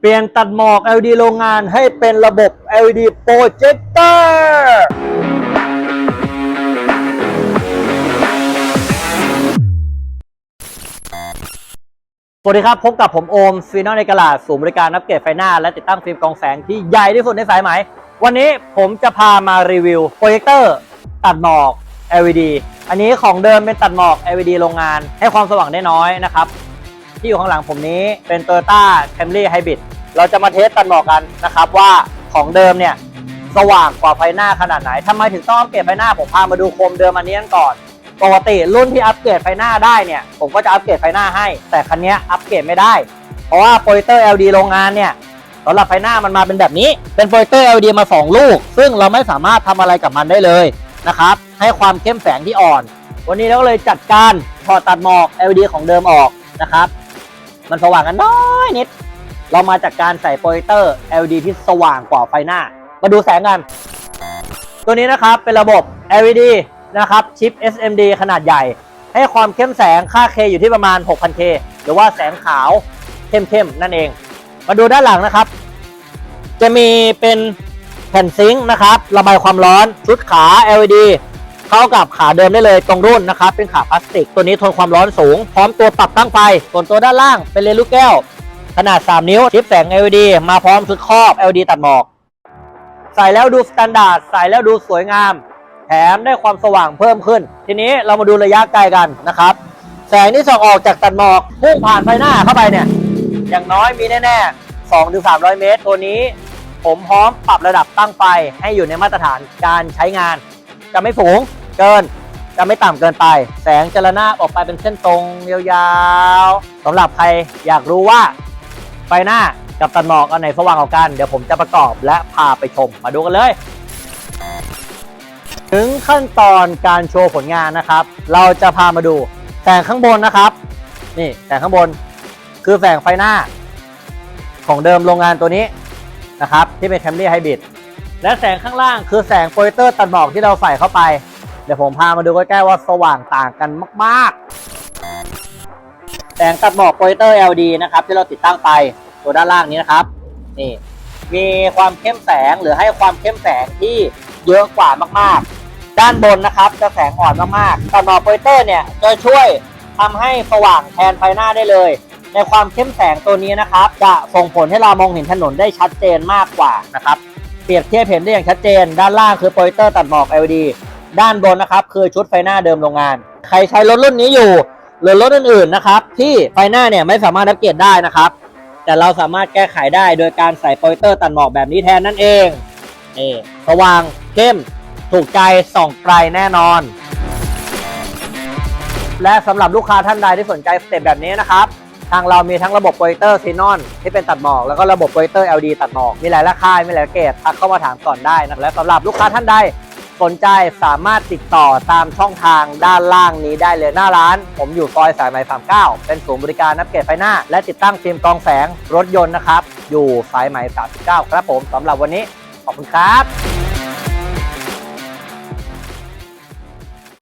เปลี่ยนตัดหมอก LED โรงงานให้เป็นระบบ LED projector สวัสดีครับ พบกับผมโอมฟีนอลในกลาดศูนย์บริการนับเกตไฟหน้า และติดตั้งฟิล์มกองแสงที่ใหญ่ที่สุดในสายไหม วันนี้ผมจะพามารีวิวโปรเจคเตอร์ตัดหมอก LED อันนี้ของเดิมเป็นตัดหมอก LED โรงงาน ให้ความสว่างได้น้อยนะครับ ที่อยู่ข้างหลังผมนี้เป็น Toyota Camry Hybrid เราจะมาเทสตัดหมอกกันนะครับว่าของเดิมเนี่ยสว่างกว่าไฟหน้าขนาดไหนทำไมถึงต้องอัปเกรดไฟหน้าผมพามาดูโคมเดิมอันนี้กันก่อนปกติรุ่นที่อัปเกรดไฟหน้าได้เนี่ยผมก็จะอัปเกรดไฟหน้าให้ แต่คันนี้อัปเกรดไม่ได้ เพราะว่าโปรเจคเตอร์ LED โรงงานเนี่ยสำหรับไฟหน้ามันมาเป็นแบบนี้ เป็นโปรเจคเตอร์ LED มา 2 ลูก ซึ่งเราไม่สามารถทำอะไรกับมันได้เลยนะครับให้ความเข้มแสงที่อ่อน วันนี้เราก็เลยจัดการถอดตัดหมอก LED ของเดิมออกนะครับ มันสว่างกันน้อยนิด เรามาจากการใส่โปรเจคเตอร์ LED ที่สว่างกว่าไฟหน้า มาดูแสงกัน ตัวนี้นะครับเป็นระบบ LED นะครับชิป SMD ขนาดใหญ่ ให้ความเข้มแสงค่า K อยู่ที่ประมาณ 6,000K หรือว่าแสงขาวเข้มๆ นั่นเอง มาดูด้านหลังนะครับ จะมีเป็นแผ่นซิงค์นะครับ ระบายความร้อน ชุดขา LED เข้ากับขาเดิมได้เลยตรงรุ่นนะครับ เป็นขาพลาสติก ตัวนี้ทนความร้อนสูง พร้อมตัวปรับตั้งไฟส่วนตัวด้านล่างเป็นเลนส์ลูกแก้ว ขนาด 3 นิ้วชิปแสง LED มาพร้อมชุดครอบ LED ตัดหมอก ใส่แล้วดูสแตนดาร์ดใส่แล้วดูสวยงาม แถมได้ความสว่างเพิ่มขึ้น ทีนี้เรามาดูระยะไกลกันนะครับ แสงที่ส่องออกจากตัดหมอกพุ่งผ่านไฟหน้าเข้าไปเนี่ย อย่างน้อยมีแน่ๆ2ถึง300 เมตร ตัวนี้ผมพร้อมปรับระดับตั้งไฟให้อยู่ในมาตรฐานการใช้งาน จะไม่สูง เกินจะไม่ต่ำเกินไป แสงจะระนาบออกไปเป็นเส้นตรงยาวๆสำหรับใครอยากรู้ว่า ไฟหน้ากับตัดหมอกอันไหนสว่างกว่ากัน เดี๋ยวผมจะประกอบและพาไปชมมาดูกันเลย ถึงขั้นตอนการโชว์ผลงานนะครับ เราจะพามาดูแสงข้างบนนะครับ นี่แสงข้างบนคือแสงไฟหน้า ของเดิมโรงงานตัวนี้นะครับ ที่เป็น Camry Hybrid และแสงข้างล่างคือแสงโปรเจคเตอร์ตัดหมอกที่เราใส่เข้าไป เดี๋ยวผมพามาดูใกล้ๆว่าสว่างต่างกันมากๆ แสงตัดหมอกโปรเจคเตอร์ LED นะครับ ที่เราติดตั้งไปตัวด้านล่างนี้นะครับ นี่ มีความเข้มแสงหรือให้ความเข้มแสงที่เยอะกว่ามากๆ ด้านบนนะครับจะแสงอ่อนมากๆตัดหมอกโปรเจคเตอร์เนี่ยจะช่วยทำให้สว่างแทนไฟหน้าได้เลย ในความเข้มแสงตัวนี้นะครับ จะส่งผลให้เรามองเห็นถนนได้ชัดเจนมากกว่านะครับเปรียบเทียบเห็นได้อย่างชัดเจน ด้านล่างคือโปรเจคเตอร์ตัดหมอก LED ด้านบนนะครับคือชุดไฟหน้าเดิมโรงงาน ใครใช้รถรุ่นนี้อยู่ หรือรถอื่นๆนะครับที่ไฟหน้าเนี่ยไม่สามารถอัปเกรดได้นะครับ แต่เราสามารถแก้ไขได้โดยการใส่โปรเจคเตอร์ตัดหมอกแบบนี้แทนนั่นเองนี่สว่างเข้มถูกใจส่องไกลแน่นอน และสำหรับลูกค้าท่านใดที่สนใจสเต็ปแบบนี้นะครับทางเรามีทั้งระบบโปรเจคเตอร์ซีนอนที่เป็นตัดหมอก แล้วก็ระบบโปรเจคเตอร์ LD ตัดหมอก มีหลายราคา มีหลายเกรดทักเข้ามาถามก่อนได้นะและสำหรับลูกค้าท่านใด สนใจสามารถติดต่อตามช่องทางด้านล่างนี้ได้เลยหน้าร้าน ผมอยู่ซอยสายไหม39 เป็นศูนย์บริการนับเกตไฟหน้า และติดตั้งฟิล์มกรองแสงรถยนต์นะครับ อยู่สายไหม39 ครับผมสำหรับวันนี้ขอบคุณครับ